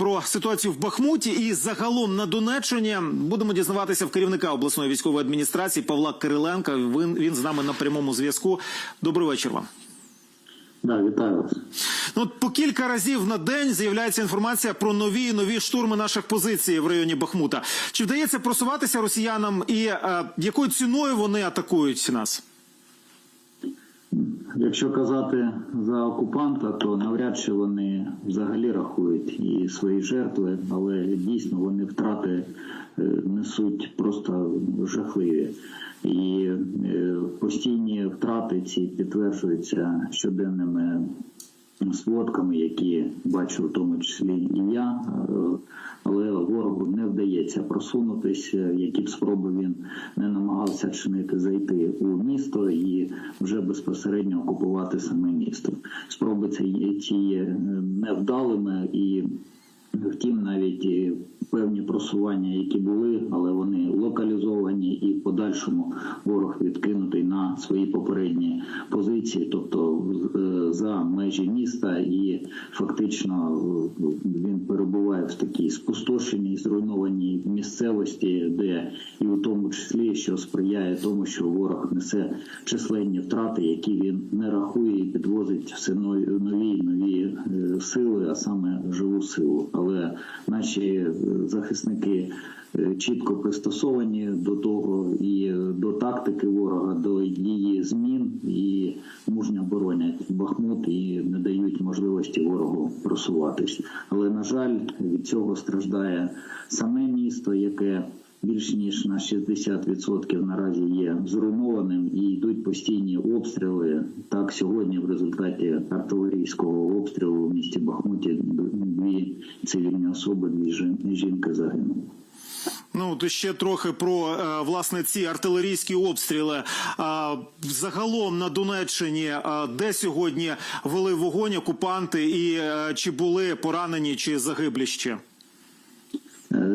про ситуацію в Бахмуті і загалом на Донеччині будемо дізнаватися в керівника обласної військової адміністрації Павла Кириленка. Він, він з нами на прямому зв'язку. Добрий вечір вам. Да, вітаю вас. Ну, от по кілька разів на день з'являється інформація про нові і нові штурми наших позицій в районі Бахмута. Чи вдається просуватися росіянам, і е, якою ціною вони атакують нас? Якщо казати за окупанта, то навряд чи вони взагалі рахують і свої жертви, але дійсно вони втрати е, несуть просто жахливі. І е, постійні втрати ці підтверджуються щоденними сводками, які бачу в тому числі і я. Е, Але ворогу не вдається просунутися, які б спроби він не намагався чинити зайти у місто і вже безпосередньо окупувати саме місто. Спроби ці є- невдалими і Втім, навіть певні просування, які були, але вони локалізовані і в подальшому ворог відкинутий на свої попередні позиції, тобто е, за межі міста, і фактично е, він перебуває в такій спустошеній, зруйнованій місцевості, де і у тому числі, що сприяє тому, що ворог несе численні втрати, які він не рахує і підвозить все нові нові нові е, сили, а саме живу силу. Але наші захисники е, чітко пристосовані до того і до тактики ворога, до її змін і мужньо боронять Бахмут і не дають можливості ворогу просуватись. Але на жаль, від цього страждає саме місто, яке більш ніж на 60% наразі є зруйнованим і йдуть постійні обстріли. Так сьогодні в результаті артилерійського обстрілу в місті Бахмуті дві цивільні особи, дві жінки загинули. Ну то ще трохи про е, власне ці артилерійські обстріли. А, Загалом на Донеччині, а, де сьогодні вели вогонь окупанти, і е, чи були поранені, чи загиблі ще?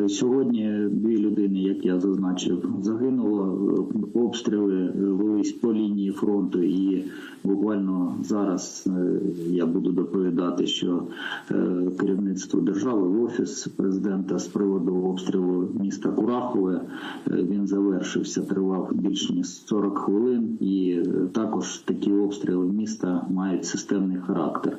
Сьогодні дві людини, як я зазначив, загинуло. Обстріли велись по лінії фронту, і буквально зараз е, я буду доповідати, що е, керівництво держави в офіс президента з приводу обстрілу міста Курахове е, він завершився, тривав більш ніж 40 хвилин, і також такі обстріли міста мають системний характер.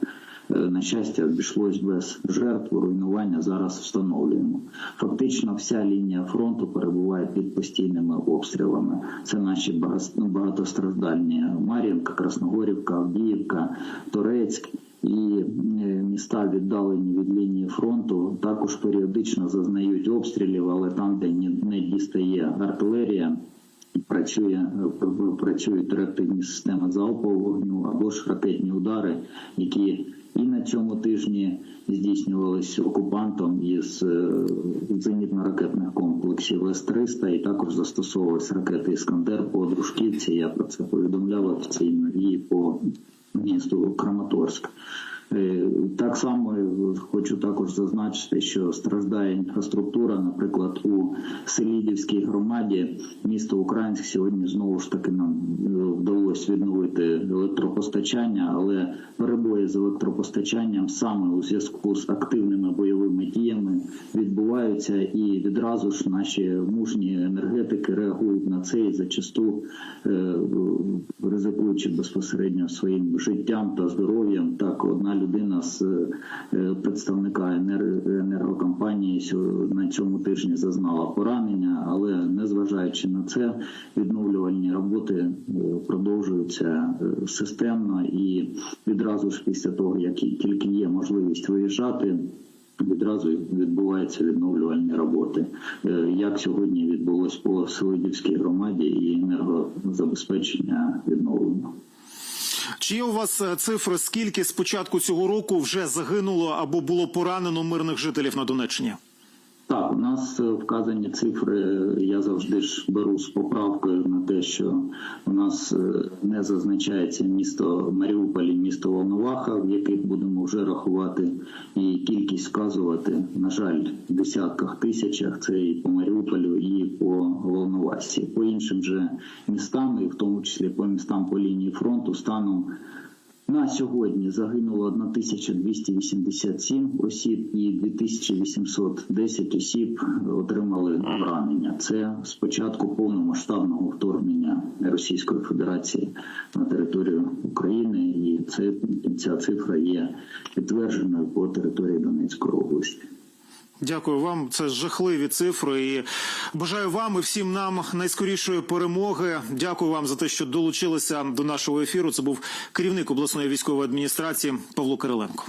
Е, На щастя, обійшлось без жертв, руйнування зараз встановлюємо. Фактично, вся лінія фронту перебуває під постійними обстрілами. Це наші ну, багатостраждальні Мар'їнка, Красногорівка, Авдіївка, Торецьк. І е, міста віддалені від лінії фронту також періодично зазнають обстрілів, але там, де не дістає артилерія, працює е, працюють реактивні системи залпового вогню або ж ракетні удари, які і на цьому тижні здійснювалися окупантом із е, зенітно-ракетних комплексів С-300 і також застосовувалися ракети Іскандер по Дружківці. Я про це повідомляв офіційно і по місту Краматорськ. Е, Так само хочу також зазначити, що страждає інфраструктура, наприклад, у Селідівській громаді. Місто Українськ сьогодні знову ж таки нам е, вдалося відновити електропостачання, але перебої з електропостачанням саме у зв'язку з активними бойовими діями відбуваються, і відразу ж наші мужні енергетики реагують на це і зачасту е, ризикуючи безпосередньо своїм життям та здоров'ям. Так, одна людина з е, представника енергокомпанії на цьому тижні зазнала поранення, але незважаючи на це, відновлювальні роботи е, продовжуються системно і відразу ж після того, як тільки є можливість виїжджати. Відразу відбуваються відновлювальні роботи, Е, як сьогодні відбулось по Селидівській громаді і енергозабезпечення відновлено. Чи є у вас е, цифри, скільки з початку цього року вже загинуло або було поранено мирних жителів на Донеччині? Так, у нас е, вказані цифри. Я завжди ж беру з поправкою на те, що у нас е, не зазначається місто Маріуполь місто Волноваха, в яких будемо вже рахувати, і кількість вказувати, на жаль, в десятках тисячах. Це і по Маріуполю, і по Волновасі. По іншим же містам, і в тому числі по містам по лінії фронту, станом На сьогодні загинуло 1287 осіб і 2810 осіб отримали поранення. Це з початку повномасштабного вторгнення Російської Федерації на територію України, і це ця цифра є підтвердженою по території Донецької області. Дякую вам. Це жахливі цифри. І бажаю вам і всім нам найскорішої перемоги. Дякую вам за те, що долучилися до нашого ефіру. Це був керівник обласної військової адміністрації Павло Кириленко.